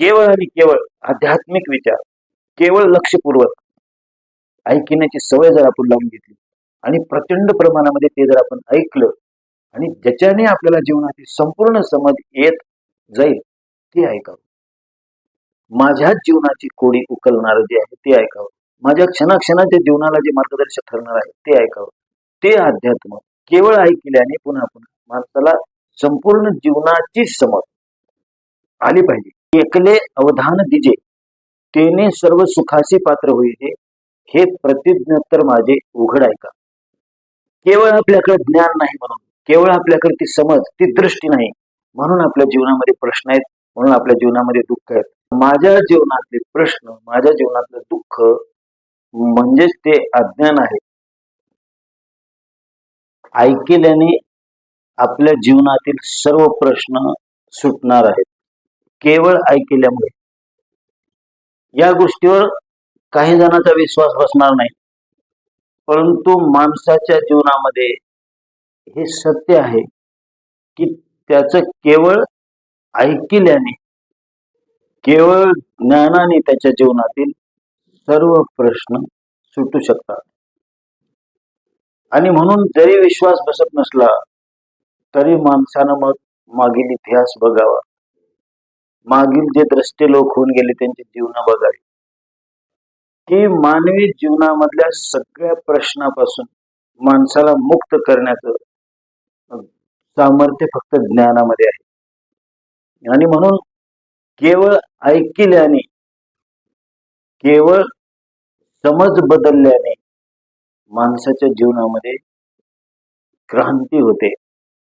केवळ आणि केवळ आध्यात्मिक विचार केवळ लक्षपूर्वक ऐकण्याची सवय जर आपण लावून घेतली आणि प्रचंड प्रमाणामध्ये ते जर आपण ऐकलं आणि ज्याच्याने आपल्याला जीवनाची संपूर्ण समज येत जाईल ते ऐकावं. माझ्या जीवनाची कोडी उकलणारं जे आहे ते ऐकावं. माझ्या क्षणाक्षणाच्या जीवनाला जे मार्गदर्शक ठरणार आहे ते ऐकावं. ते अध्यात्म केवळ ऐकल्याने पुन्हा पुन्हा माणसाला संपूर्ण जीवनाची समज आली पाहिजे. एकले अवधान दिजे. तेने सर्व सुखाचे पात्र होईल. हे प्रतिज्ञोत्तर माझे उघड ऐका. केवळ आपल्याकडे ज्ञान नाही म्हणून केवळ आपल्याकडे ती समज ती दृष्टी नाही म्हणून आपल्या जीवनामध्ये प्रश्न आहेत म्हणून आपल्या जीवनामध्ये दुःख आहेत. माझ्या जीवनातले प्रश्न माझ्या जीवनातलं दुःख म्हणजेच ते अज्ञान आहे. ऐकल्याने आपल्या जीवनातील सर्व प्रश्न सुटणार आहेत. केवळ ऐकल्यामुळे. या गोष्टीवर काही जणांचा विश्वास बसणार नाही. परंतु माणसाच्या जीवनामध्ये हे सत्य आहे की त्याचं केवळ ऐकिल्याने केवळ ज्ञानाने त्याच्या जीवनातील सर्व प्रश्न सुटू शकतात. आणि म्हणून जरी विश्वास बसत नसला तरी माणसानं मग मागील इतिहास बघावा. मागील जे द्रष्टे लोक होऊन गेले त्यांची जीवन बघावी की मानवी जीवनामधल्या सगळ्या प्रश्नापासून माणसाला मुक्त करण्याचं सामर्थ्य फक्त ज्ञानामध्ये आहे. आणि म्हणून केवळ ऐकल्याने केवळ समज बदलल्याने माणसाच्या जीवनामध्ये क्रांती होते.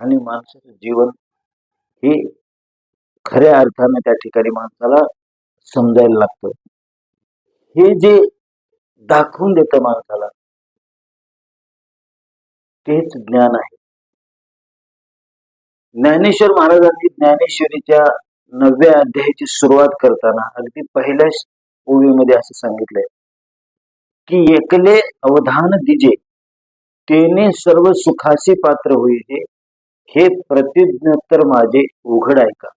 आणि माणसाचं जीवन हे खऱ्या अर्थानं त्या ठिकाणी माणसाला समजायला लागतं. हे जे दाखवून देतं माणसाला तेच ज्ञान आहे. ज्ञानेश्वर महाराजांनी ज्ञानेश्वरीच्या नवव्या अध्यायाची सुरुवात करताना अगदी पहिल्याच ओवीमध्ये असं सांगितलंय की एकले अवधान दिजे तेने सर्व सुखासी पात्र होईल हे प्रतिज्ञ तर माझे उघड ऐका.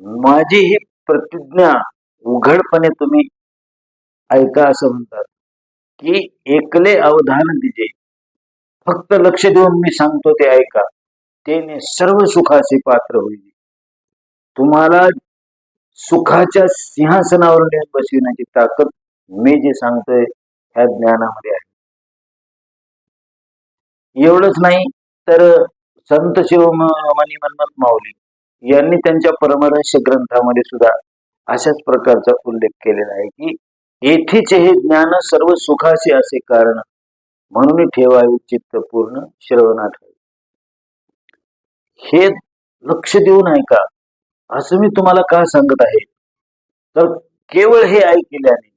माझी ही प्रतिज्ञा उघडपणे तुम्ही ऐका असं म्हणतात. की एकले अवधान दिजे. फक्त लक्ष देऊन मी सांगतो ते ऐका. तेने सर्व सुखाचे पात्र होईल. तुम्हाला सुखाच्या सिंहासनावर नेऊन बसविण्याची ताकद मी जे सांगतोय ह्या ज्ञानामध्ये आहे. एवढंच नाही तर संत शिवमणी मनमत माऊली. यांनी त्यांच्या परमरहस्य ग्रंथामध्ये सुद्धा अशाच प्रकारचा उल्लेख केलेला आहे की येथेचे हे ज्ञान सर्व सुखाचे असे कारण म्हणून ठेवावे चित्त पूर्ण श्रवणात हे लक्ष देऊन ऐका असं मी तुम्हाला का सांगत आहे? तर केवळ हे ऐकल्याने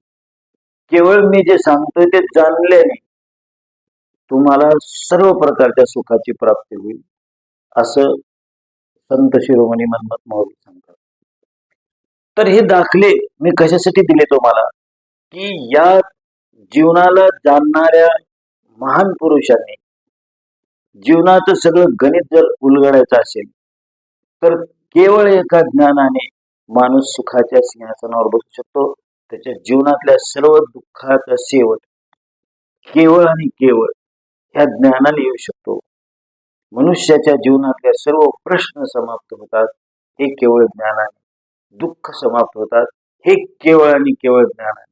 केवळ मी जे सांगतोय ते जाणल्याने तुम्हाला सर्व प्रकारच्या सुखाची प्राप्ती होईल असं संत शिरोमणी मनमत माऊली सांगतात तर हे दाखले मी कशासाठी दिले तुम्हाला? की या जीवनाला जाणणाऱ्या महान पुरुषांनी जीवनाचं सगळं गणित जर उलगडायचं असेल तर केवळ एका ज्ञानाने माणूस सुखाच्या सिंहासनावर बसू शकतो. त्याच्या जीवनातल्या सर्व दुःखाचा शेवट केवळ आणि केवळ ह्या ज्ञानाने येऊ शकतो. मनुष्याच्या जीवनातल्या सर्व प्रश्न समाप्त होतात. हे केवळ ज्ञानाने दुःख समाप्त होतात. हे केवळ आणि केवळ ज्ञानाने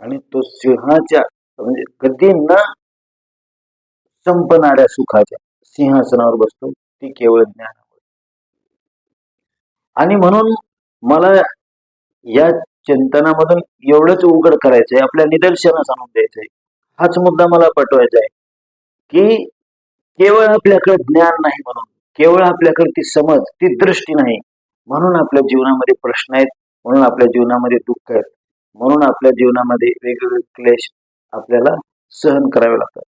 आणि तो सिंहाच्या म्हणजे कधी न संपणाऱ्या सुखाच्या सिंहासनावर बसतो ती केवळ ज्ञान आणि म्हणून मला या चिंतनामधून एवढंच उघड करायचंय आपल्या निदर्शनास आणून द्यायचंय. हाच मुद्दा मला पटवायचा आहे की केवळ आपल्याकडे ज्ञान नाही म्हणून केवळ आपल्याकडे ती समज ती दृष्टी नाही म्हणून आपल्या जीवनामध्ये प्रश्न आहेत म्हणून आपल्या जीवनामध्ये दुःख आहेत म्हणून आपल्या जीवनामध्ये वेगवेगळे क्लेश आपल्याला सहन करावे लागतात.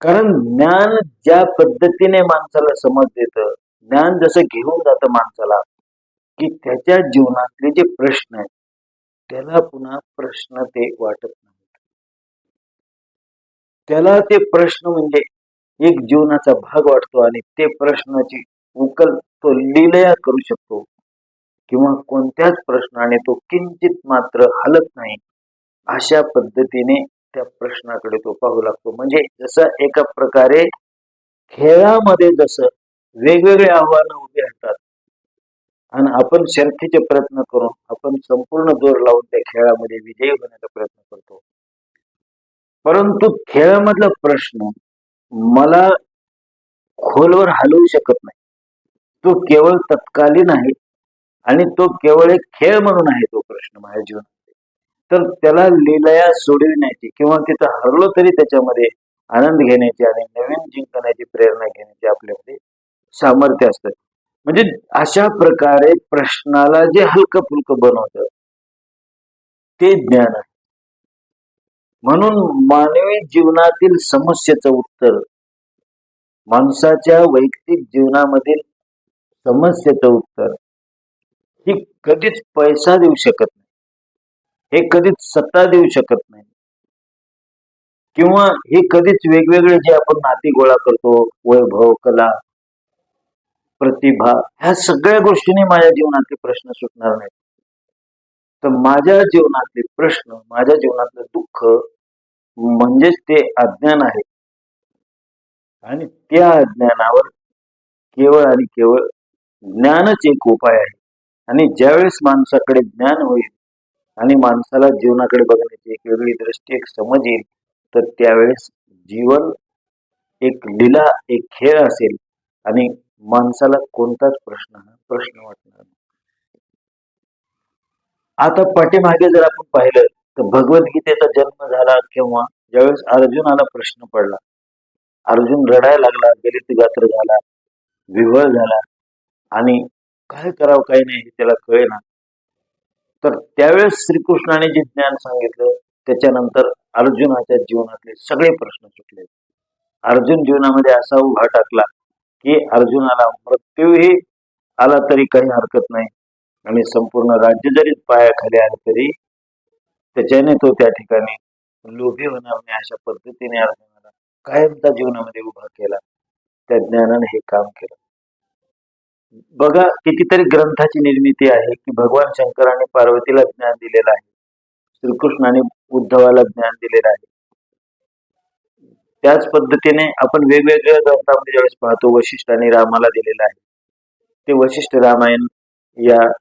कारण ज्ञान ज्या पद्धतीने माणसाला समज देतं ज्ञान जसं घेऊन जातं माणसाला की त्याच्या जीवनातले जे प्रश्न आहेत त्याला पुन्हा प्रश्न ते वाटत नाही त्याला ते प्रश्न म्हणजे एक जीवनाचा भाग वाटतो आणि ते प्रश्नाची उकल तो लिलया करू शकतो. किंवा कोणत्याच प्रश्नाने तो किंचित मात्र हलत नाही. अशा पद्धतीने त्या प्रश्नाकडे तो पाहू लागतो. म्हणजे जसं एका प्रकारे खेळामध्ये जसं वेगवेगळे आव्हानं उभी असतात आणि आपण शर्थीचे प्रयत्न करून आपण संपूर्ण जोर लावून त्या खेळामध्ये विजयी होण्याचा प्रयत्न करतो. परंतु खेळामधला प्रश्न मला खोलवर हलवू शकत नाही. तो केवळ तत्कालीन आहे आणि तो केवळ एक खेळ म्हणून आहे तो प्रश्न माझ्या जीवनामध्ये. तर त्याला लिलया सोडविण्याची किंवा तिथं हरलो तरी त्याच्यामध्ये आनंद घेण्याची आणि नवीन जिंकण्याची प्रेरणा घेण्याची आपल्यामध्ये सामर्थ्य असतं. म्हणजे अशा प्रकारे प्रश्नाला जे हलकं फुलकं बनवतं ते ज्ञान आहे म्हणून मानवी जीवनातील समस्येचं उत्तर माणसाच्या वैयक्तिक जीवनामधील समस्येचं उत्तर ही कधीच पैसा देऊ शकत नाही. हे कधीच सत्ता देऊ शकत नाही. किंवा हे कधीच वेगवेगळे जे आपण नाती गोळा करतो वैभव कला प्रतिभा ह्या सगळ्या गोष्टींनी माझ्या जीवनातले प्रश्न सुटणार नाहीत. तर माझ्या जीवनातले प्रश्न माझ्या जीवनातलं दुःख म्हणजेच ते अज्ञान आहे. आणि त्या अज्ञानावर केवळ आणि केवळ ज्ञानच एक उपाय आहे. आणि ज्यावेळेस माणसाकडे ज्ञान होईल आणि माणसाला जीवनाकडे बघण्याची एक वेगळी दृष्टी एक समज येईल तर त्यावेळेस जीवन एक लीला एक खेळ असेल आणि माणसाला कोणताच प्रश्न हा प्रश्न वाटणार नाही. आता पाठीमागे जर आपण पाहिलं तर भगवद्गीतेचा जन्म झाला किंवा ज्यावेळेस अर्जुनाला प्रश्न पडला अर्जुन रडायला लागला गलित गात्र झाला विवळ झाला आणि काय करावं काय नाही हे त्याला कळेना. तर त्यावेळेस श्रीकृष्णाने जे ज्ञान सांगितलं त्याच्यानंतर अर्जुनाच्या जीवनातले सगळे प्रश्न सुटले. अर्जुन जीवनामध्ये असा उभा टाकला की अर्जुनाला मृत्यूही आला तरी काही हरकत नाही. आणि संपूर्ण राज्य जरी पायाखाली आलं तरी त्याच्याने तो त्या ठिकाणी लोभी होणार नाही अशा पद्धतीने अर्जुनाला कायमचा जीवनामध्ये उभा केला. त्या ज्ञानाने हे काम केलं. बघा कितीतरी ग्रंथाची निर्मिती आहे की भगवान शंकराने पार्वतीला ज्ञान दिलेलं आहे. श्रीकृष्णाने उद्धवाला ज्ञान दिलेलं आहे. त्याच पद्धतीने आपण वेगवेगळ्या ग्रंथामध्ये ज्यावेळेस पाहतो वशिष्ठाने रामाला दिलेलं आहे. ते वशिष्ठ रामायण या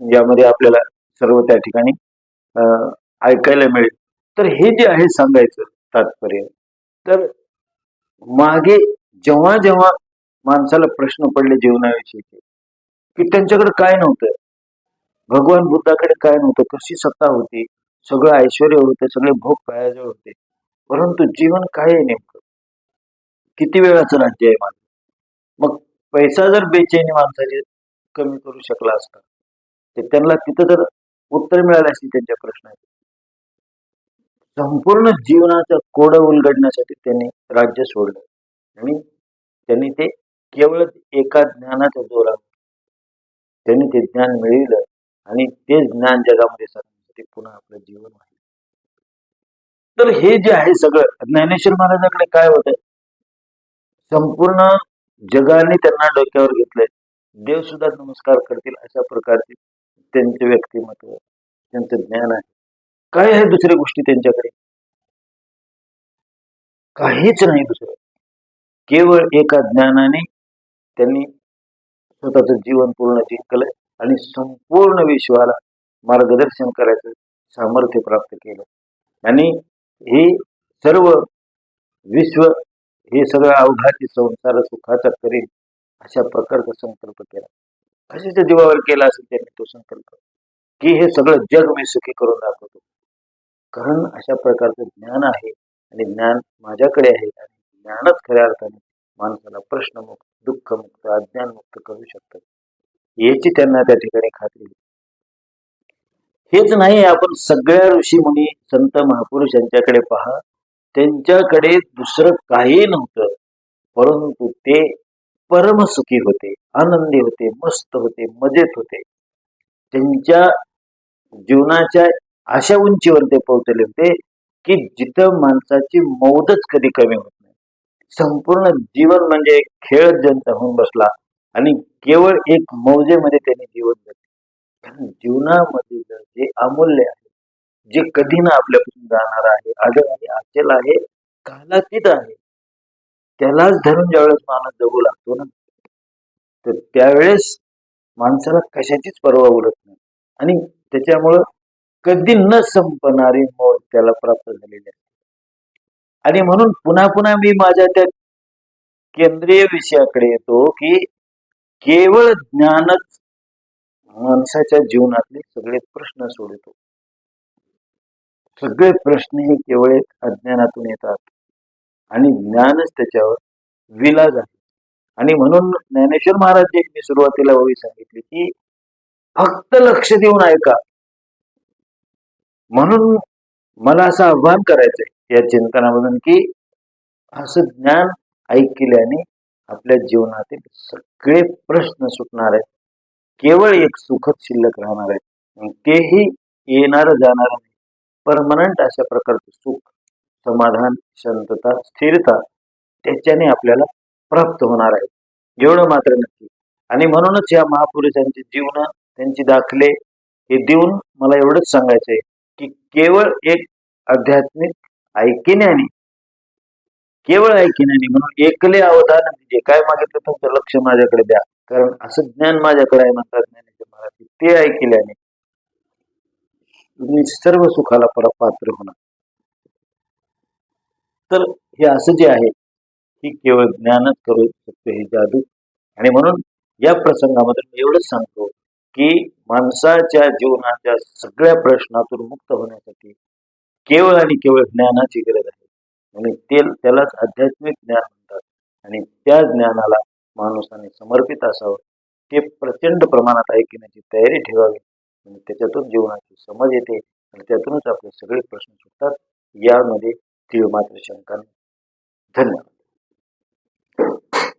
यामध्ये आपल्याला सर्व त्या ठिकाणी अं, ऐकायला मिळेल. तर हे जे आहे सांगायचं तात्पर्य तर मागे जेव्हा जेव्हा माणसाला प्रश्न पडले जीवनाविषयीचे की त्यांच्याकडे काय नव्हतं भगवान बुद्धाकडे काय नव्हतं कशी सत्ता होती सगळं ऐश्वर होतं सगळे भोग पायाजवळ होते परंतु जीवन काय आहे नेमकं? किती वेळाचं राज्य आहे माझं मग पैसा जर बेचैनी माणसाची कमी करू शकला असता. तर त्यांना तिथं जर उत्तर मिळाले असतील त्यांच्या प्रश्नाचे. संपूर्ण जीवनाचं कोडं उलगडण्यासाठी त्यांनी राज्य सोडलं. आणि त्यांनी ते केवळ एका ज्ञानाच्या जोरावर त्यांनी ते ज्ञान मिळविलं आणि ते ज्ञान जगामध्ये सांगण्यासाठी पुन्हा आपलं जीवन वाहिलं तर हे जे आहे सगळं ज्ञानेश्वर महाराजांकडे काय होत? संपूर्ण जगाने त्यांना डोक्यावर घेतलंय. देव सुद्धा नमस्कार करतील अशा प्रकारचे त्यांचे व्यक्तिमत्व त्यांचं ज्ञान आहे. काय आहे दुसऱ्या गोष्टी त्यांच्याकडे? काहीच नाही दुसरं. केवळ एका ज्ञानाने त्यांनी स्वतःचं जीवन पूर्ण जिंकलं आणि संपूर्ण विश्वाला मार्गदर्शन करायचं सामर्थ्य प्राप्त केलं. आणि हे सर्व विश्व हे सगळं अवघाची संसार सुखाचा करील अशा प्रकारचा संकल्प केला. कशाच्या जीवावर केला असेल त्यांनी तो संकल्प की हे सगळं जग मी सुखी करून दाखवतो. कारण अशा प्रकारचं ज्ञान आहे आणि ज्ञान माझ्याकडे आहे आणि ज्ञानच खऱ्या अर्थाने माणसाला प्रश्नमुक्त दुःखमुक्त अज्ञानमुक्त करू शकतं. याची त्यांना त्या ठिकाणी खात्री हेच नाही आपण सगळ्या ऋषी मुनी संत महापुरुष यांच्याकडे पहा. त्यांच्याकडे दुसरं काही नव्हतं. परंतु ते परमसुखी होते आनंदी होते मस्त होते मजेत होते. त्यांच्या जीवनाच्या अशा उंचीवर ते पोहोचले होते की जिथं माणसाची मौजच कधी कमी होत नाही. संपूर्ण जीवन म्हणजे खेळ ज्यांचा होऊन बसला आणि केवळ एक मौजेमध्ये त्यांनी जीवन जगले. कारण जीवनामधील जे अमूल्य आहे जे कधी ना आपल्यापासून जाणार आहे आढळ आहे अचल आहे कालातीत आहे त्यालाच धरून ज्यावेळेस माणूस जगू लागतो ना तर त्यावेळेस माणसाला कशाचीच पर्वा उरत नाही. आणि त्याच्यामुळं कधी न संपणारी मोड त्याला प्राप्त झालेली आहे आणि म्हणून पुन्हा पुन्हा मी माझ्या त्या केंद्रीय विषयाकडे येतो की केवळ ज्ञानच माणसाच्या जीवनातले सगळे प्रश्न सोडतो सगळे प्रश्न हे केवळ एक अज्ञानातून येतात. आणि ज्ञानच त्याच्यावर विलाज आहे. आणि म्हणून ज्ञानेश्वर महाराज जे मी सुरुवातीला ओळी सांगितली की फक्त लक्ष देऊन ऐका. म्हणून मला असं आव्हान करायचंय या चिंतनामधून की असं ज्ञान ऐकल्याने आपल्या जीवनातील सगळे प्रश्न सुटणार आहेत. केवळ एक सुखद शिल्लक राहणार आहे. तेही येणार जाणार नाही. परमनंट अशा प्रकारचं सुख समाधान शांतता स्थिरता त्याच्याने आपल्याला प्राप्त होणार आहे. एवढं मात्र नक्की. आणि म्हणूनच या महापुरुषांचे जीवन त्यांची दाखले हे देऊन मला एवढंच सांगायचं आहे की केवळ एक आध्यात्मिक ऐकिण्याने केवळ ऐकिण्याने म्हणून एकले अवधान जे काय मागितलं तुमचं लक्ष माझ्याकडे द्या. कारण असं ज्ञान माझ्याकडे आहे म्हणतात ज्ञानेश्वर महाराज ते ऐकल्याने तुम्ही सर्व सुखाला परत पात्र होणार. तर हे असं जे आहे की केवळ ज्ञानच करू शकतो हे जादू. आणि म्हणून या प्रसंगामध्ये मी एवढंच सांगतो की माणसाच्या जीवनाच्या सगळ्या प्रश्नातून मुक्त होण्यासाठी केवळ आणि केवळ ज्ञानाची गरज आहे. आणि ते त्यालाच आध्यात्मिक ज्ञान म्हणतात. आणि त्या ज्ञानाला माणसाने समर्पित असावं. ते प्रचंड प्रमाणात ऐकण्याची तयारी ठेवावी. आणि त्याच्यातून जीवनाची समज येते. आणि त्यातूनच आपले सगळे प्रश्न सुटतात. यामध्ये देव मात्र शंकर धन्यवाद.